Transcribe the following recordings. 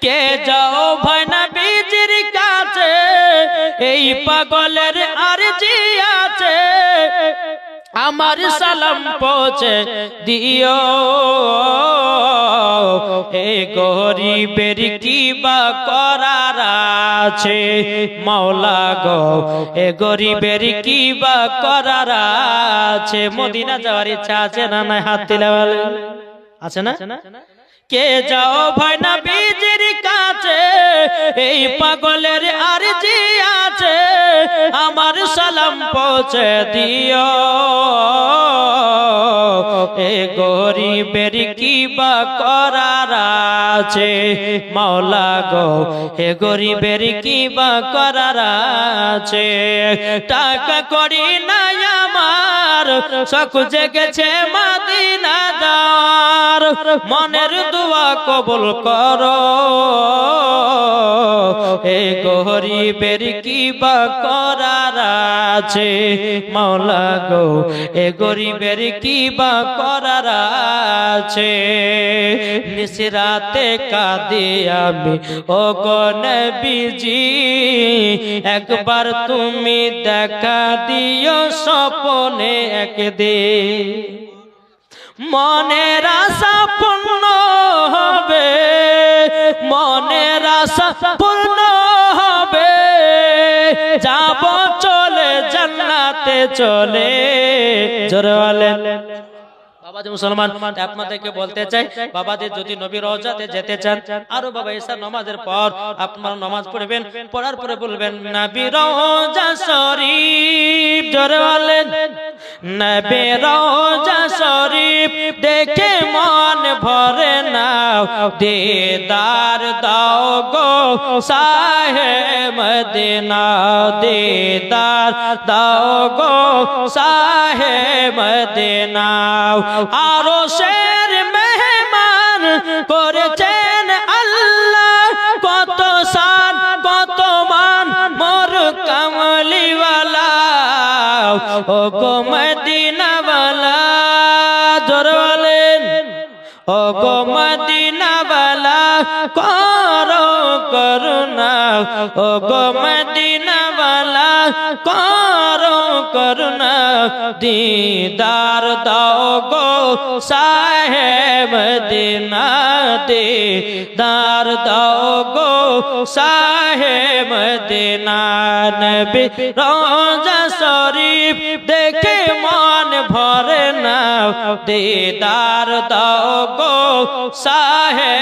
কে যাও ভাই না বীজির কাছে? এই পাগলের আর আছে। আমার সালাম পৌঁছে দিও। এ গরিবের কি বা করার আছে। মাওলা গো, এ গরিবের কি বা করার আছে। মদিনা যাওয়ার ইচ্ছা আছে না নাই? হাত দিলে আছে না? কে যাও ভাই না বীজের কাছে? এই পাগলের আর জি আছে, আমার সালাম পৌঁছে দিও। এ গরিবের কি বা করার আছে, মাওলা গো হে গরিবের কি বা করার আছে। টাকা করি নাই আমার সক জেগেছে মাদিনা দার মনের দোয়া কবুল করো। হে গরিবের কি বা করার আছে, মাওলা গো এ গরিবের কি বা করার আছে। নিসরাতে কাঁদে আমি, ও গনবিজি একবার তুমি দেখা দিও স্বপনে একদিন। মনের আশা পূর্ণ হবে মনের আশা পূর্ণ হবে। যাব চলে জান্নাতে চলে। জোরে আরও বাবা নামাজের পর আপনারা নামাজ পড়বেন, পড়ার পরে বলবেন, নবী রওজা শরীফ জোরে দেখে মন ভরে নাও, দিদার দাও গো সাহে মদিনা, দিদার দাও গো সাহে মদিনা। আরও শের মেহমান করেছেন আল্লাহ, কত সান, কত মান, মোর কমলিওয়ালা। ও গো করুণা ও গো মদিনাওয়ালা করো করুণা দিদার দাও গো সাহেব দিনা দিদার দাও গো সাহেব দিনা নবী রোজা শরীফ দেখে মন ভরে না দিদার দাও গো সাহেব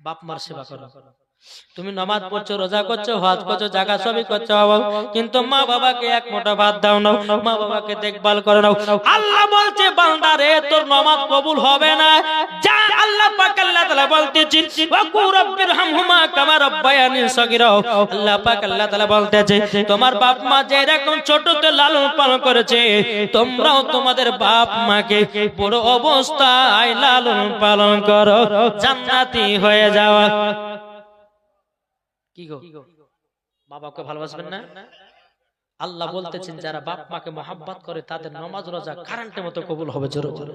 বাপ মার সেবা করো। তুমি নামাজ পড়ছো রোজা করছ হজ করছ জাগা সবই করছ বাবা। কিন্তু মা বাবাকে এক মোটা ভাত দাও না মা বাবাকে দেখভাল করে নাও। আল্লাহ বলছে বান্দা রে তোর নামাজ কবুল হবে না। যা আল্লাহ পাক আল্লাহ তাআলা বলতেছি ওয়া কু রাব্বির হামহুমা কামা রাব্বায়ানি সগীরা। আল্লাহ পাক আল্লাহ তাআলা বলতেছে তোমার বাপ মা যে এরকম ছোটতে লালন পালন করেছে তোমরাও তোমাদের বাপ মাকে বড় অবস্থায় লালন পালন করো। জান্নাতি হয়ে যাওয়া। কি গো? বাবাকে ভালোবাসবেন না? আল্লাহ বলতেছেন যারা বাপ মাকে মহাব্বাত করে তাদের নামাজ রোজা কারেন্টের মতো কবুল হবে জোরে জোরে।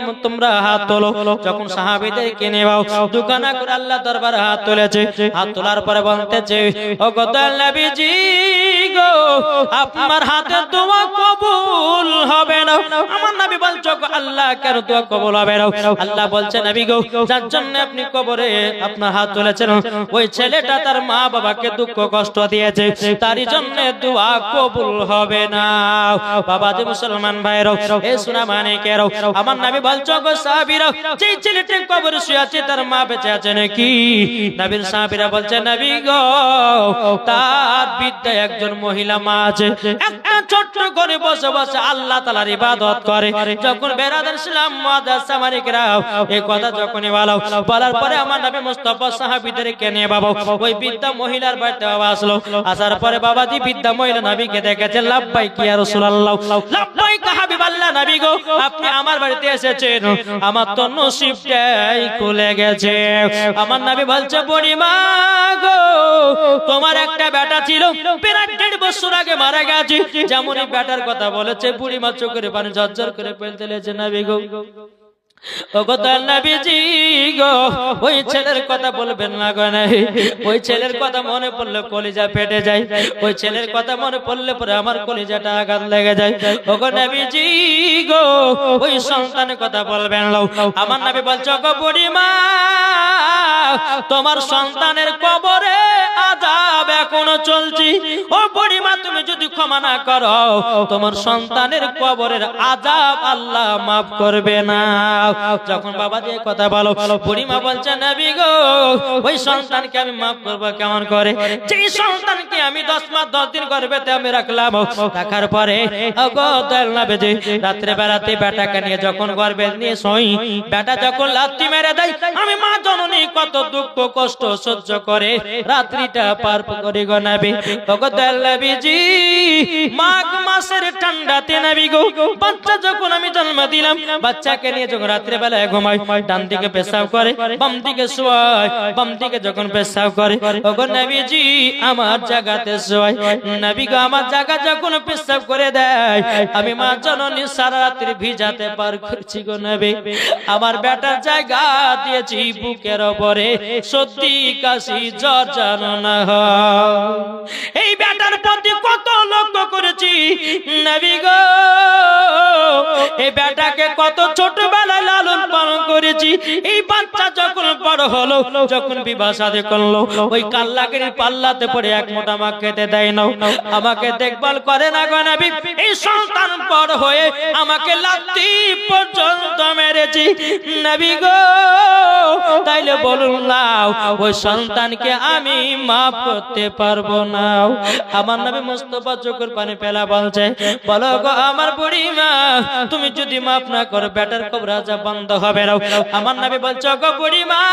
তোমরা হাত তোলো। যখন করে আল্লাহ দরবারে হাত তুলেছে। হাত তোলার পরে বলতেছে ও নবীজি গো, আপনার হাতে দোয়া কবুল হবে না। আমার নবী বলছো আল্লাহ কেন দোয়া কবুল হবে না। আল্লাহ বলছে, নবী গো, যার জন্য আপনি কবরে আপনার হাত তুলেছেন, ওই ছেলেটা তার মা বাবাকে দুঃখ কষ্ট দিয়েছে। তারই জন্য দোয়া কবুল হবে না। বাবা যে মুসলমান ভাইরাও এ মানে আমার নবী একজন মহিলা একটা ছোট্ট বসে বসে আল্লাহ ইবাদত করে। যখন এই কথা বলার পরে আমার নবী মুস্তাফা সাহাবীদেরকে নিয়ে বাবা, ওই বৃদ্ধা মহিলার বাড়িতে বাবা আসলো। আসার পরে বাবাজি বৃদ্ধা মহিলা নবীকে দেখেছে লাভবাই কি আর রাসূলুল্লাহ। লাভবাই হাবিবাল্লাহ নবী গো, আপনি আমার বাড়িতে এসেছেন। আমার তো নসিবটাই খুলে গেছে। আমার নামে বলছে বুড়িমা গো, তোমার একটা বেটা ছিল আগে মারা গেছে। যেমন এই বেটার কথা বলেছে বুড়িমা চোখের পানি ঝরঝর করে ফেলতে লেগেছে না গো। ওগো তার নবীজি গো ওই ছেলের কথা বলবেন না গো নাই। ওই ছেলের কথা মনে পড়লে কলিজা ফেটে যায়। ওই ছেলের কথা মনে পড়লে পরে আমার কলিজাটা আঘাত লেগে যায়। ওগো নবীজি গো ওই সন্তানের কথা বলবেন না। আমার নবী বলছো গো বুড়িমা তোমার সন্তানের কবরে আজাব এখনও চলছি। ও বুড়িমা, তুমি যদি ক্ষমা না করো, তোমার সন্তানের কবরের আজাব আল্লাহ মাফ করবে না। যখন বাবা যে কথা বলো, বুড়িমা বলছে, নবী গো, ওই সন্তানকে আমি মাফ করব কেমন করে? যেই সন্তানকে আমি দশ মাস, দশ দিন গর্ভেতে আমি রাখলাম, রাখার পরে রাত্রে বেড়াতে বেটাকে নিয়ে যখন গর্ভে নিয়ে সই বেটা যখন লাত্তি মেরে দেয়, আমি মা জননী কত দুঃখ, কষ্ট সহ্য করে রাত্রিটা পার করে গো নবী। ওগো দয়াল নবী জি মাঘ মাসের ঠান্ডাতে নবী গো, বাচ্চা যখন আমি জন্ম দিলাম, বাচ্চাকে নিয়ে যখন রাত্রে বেলায় ঘুমাই ডান দিকে পেশাব করে বাম দিকে বাম দিকে যখন পেশাব করে আমার জায়গাতে গো, আমার জায়গা যখন পেশাব করে দেয়, আমি মা জননী সারা রাত্রি ভিজাতে পার করছি গো নবী। আমার বেটার জায়গা দিয়েছি বুকের ওপরে। সত্যি কাশি জ্বর জানো এই বেটার প্রতি কত লক্ষ্য করেছি, নবী গো। এই বেটাকে কত ছোটবেলায় লালন পালন করেছি, এই বাচ্চা যখন বড় হলো, যখন বিবাহ সাথে করল, ওই কাল্লাগির পাল্লাতে পড়ে এক মোটা মা খেতে দেয় না আমাকে দেখভাল করে না গো নবী। এই সন্তান বড় হয়ে আমাকে লাত্তি পর্যন্ত মেরেছি। নবী গো, তাইলে বলুন না ওই সন্তানকে আমি মাফ করতে পারব না। আমার নবী মুস্তফা চোখের পানি পেলা বলছে, বলো গো আমার বুড়ি মা তুমি যদি মাফ না করো, বেটার কবরাজা বন্ধ হবে না। আমার নবী বলছো গো বুড়ি মা,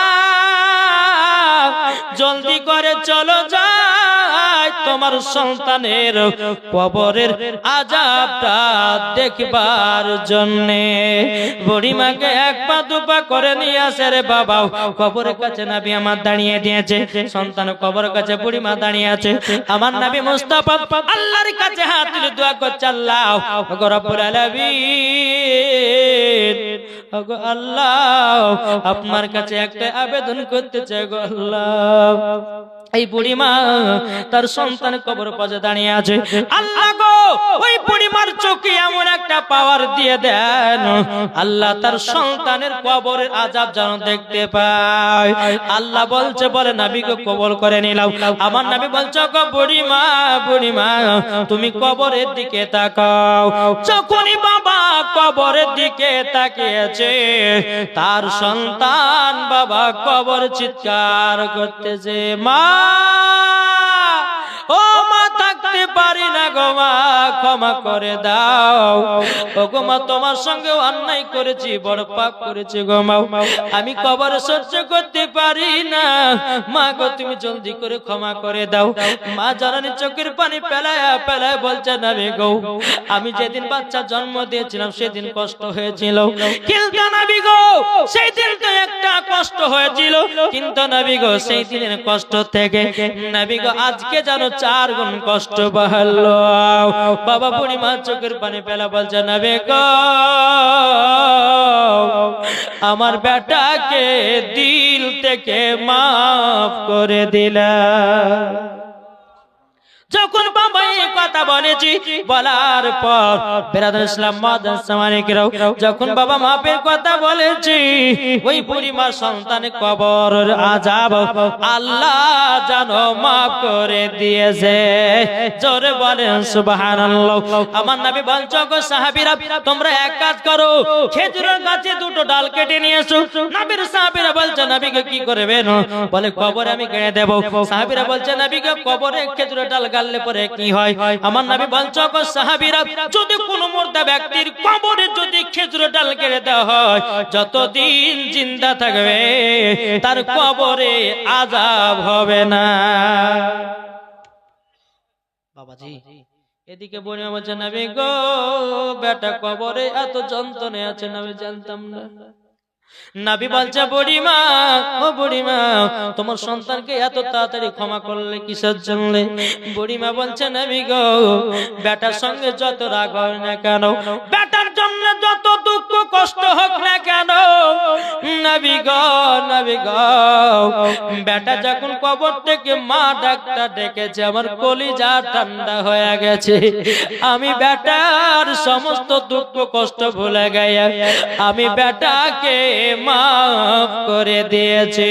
জলদি করে চলো যাই। তোমার সন্তানের কবরের আজাবটা দেখবার জন্যে। বুড়িমাকে এক পা দুপা করে নিয়ে আসে রে বাবা কবরের কাছে নাবি আমার দাঁড়িয়ে দিয়েছে। সন্তান কবরের কাছে বুড়িমা দাঁড়িয়ে আছে। আমার নাবি মুস্তাফা আল্লাহর কাছে হাত তুলে দোয়া করছে, আল্লাহ। রব্বুল আলামিন। ওগো আল্লাহ আপনার কাছে একটা আবেদন করতে চাই গো আল্লাহ। এই বুড়িমা তার সন্তান কবর পাশে দাঁড়িয়ে আছে। আল্লাহ গো, ওই বুড়িমার চোখে এমন একটা পাওয়ার দিয়ে দেন। আল্লাহ তার সন্তানের কবরের আজাব যেন দেখতে পায়। আল্লাহ বলছে, বলে নাবিকে কবর করে নিলাম। আমার নাবি বলছে গো বুড়িমা বুড়িমা, তুমি কবরের দিকে তাকাও। যখনই বাবা কবরের দিকে তাকিয়েছে, তার সন্তান বাবা কবর চিৎকার করতেছে, মা ও মা থাকতে পারি না গো মা, ক্ষমা করে দাও। ও গো মা, তোমার সঙ্গে অন্যায় করেছি, বড় পাপ করেছি গো মা। আমি কবর সহ্য করতে পারি না। মা গো, তুমি জলদি করে ক্ষমা করে দাও। মা জননী চোখের পানি পেলায়া, পেলায় বলছে, না রে গো, আমি যেদিন বাচ্চা জন্ম দিয়েছিলাম, সেদিন কষ্ট হয়েছিল। কিন্তু নবী গো, সেই দিন তো একটা কষ্ট হয়েছিল। কিন্তু নবী গো, সেই দিনের কষ্ট থেকে, নবী গো, আজকে যেন চার গুণ কষ্ট বাড়লো বাবা পূর্ণিমা চোখের পানি পেলা বলছে না গো, আমার বেটাকে দিল থেকে মাফ করে দিলা। যখন বাবা এই কথা বলেছি, বলার পর বেরাদুল ইসলাম মাদাসামানিকরাও যখন বাবা মাপের কথা বলেছি, ওই পরিমার সন্তান কবর আজাব আল্লাহ জানো মাফ করে দিয়েছে। জোরে বলেন, সুবহানাল্লাহ। আমার নবী বলছো গো সাহাবীরা, তোমরা এক কাজ করো, খেজুরের গাছে দুটো ডাল কেটে নিয়ে এসো নবীর সাহাবীরা বলছে নবীকে কি করবেন? বলে, কবরে আমি কেটে দেব। সাহাবীরা বলছে নবীকে কবরে খেজুরের ডাল গাললে পরে কি হয়? আমার নবী বলছো সাহাবীরা, যদি কোনো মুর্দা ব্যক্তির কবরে যদি খেজুরের ডাল কেটে দেওয়া হয়, যতদিন জিন্দা থাকবে, তার কবরে আজাব হবে না। বাবাজি, এদিকে বনে বলছে, নবী গো, বেটা কবরে এত যন্ত্রণে আছে আমি জানতাম না। নাবি বলছে বুড়িমা ও বুড়িমা তোমার সন্তানকে এত তাড়াতাড়ি ক্ষমা করলে কিসের জন্য? বুড়িমা বলছে নাবি গো বেটার সঙ্গে যত রাগ হয় না কেন বেটার জন্য যত কষ্ট হোক না কেন? নাবি নাবি বেটা যখন কবর থেকে মা ডাক্তার ডেকেছে, আমার কলিজা ঠান্ডা হয়ে গেছে। আমি বেটার সমস্ত দুঃখ কষ্ট ভুলে গেছে আমি বেটাকে মাফ করে দিয়েছি।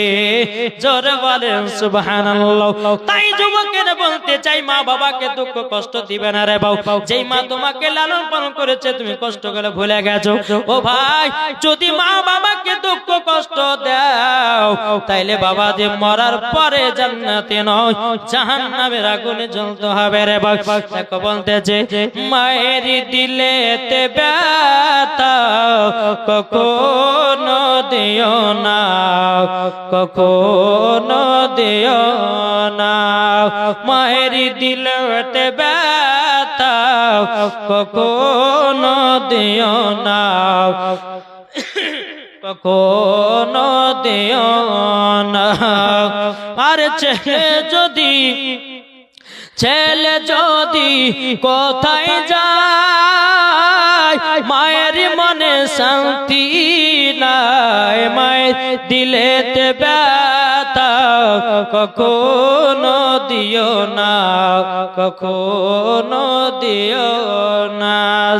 জোরে বলেন, সুবহানাল্লাহ। তাই যুবকেরা বলতে চাই মা বাবাকে দুঃখ কষ্ট দিবে না রে বাবু যেই মা তোমাকে লালন পালন করেছে, তুমি কষ্ট করে ভুলে গেছো। ও ভাই, যদি মা বাবাকে দুঃখ কষ্ট দাও, তাইলে বাবা যে মরার পরে জান্নাতে নয়, জাহান্নামের আগুনে জ্বলতে হবে রে বাবা দেখো বলতেছে, মায়ের দিলেতে ব্যথা, কখনো দিও না, কখনো দিও না। মায়ের দিলেতে ব্যথা, কখনো দিও না। কখনো দিও না। আর ছেলে যদি ছেলে যদি কোথায় যায়? মায়ের মনে শান্তি নাই। মায়ের দিলেতে ব্যথা। কখনো দিও না। কখনো দিও না।